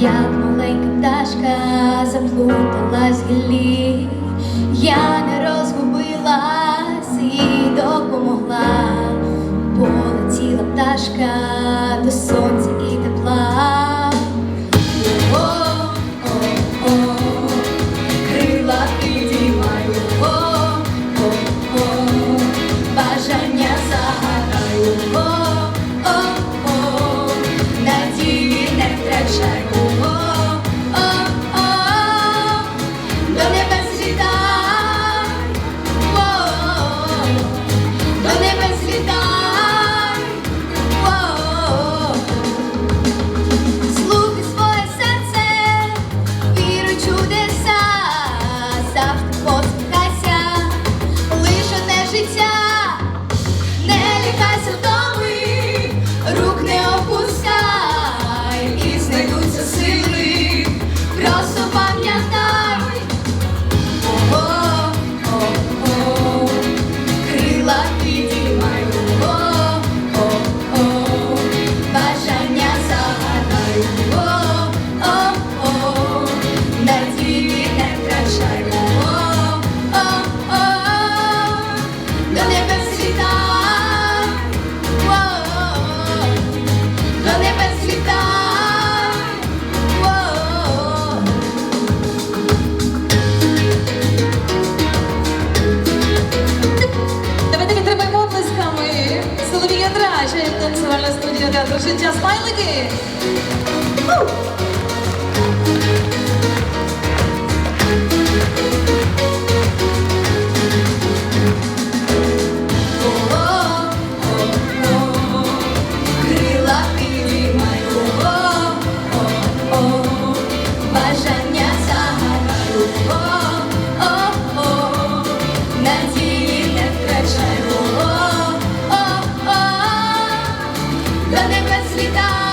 як маленька пташка заплуталась в гіллі, я не розгубилась і допомогла, полетіла пташка до сонця. театру життя смайлики. possibilidade.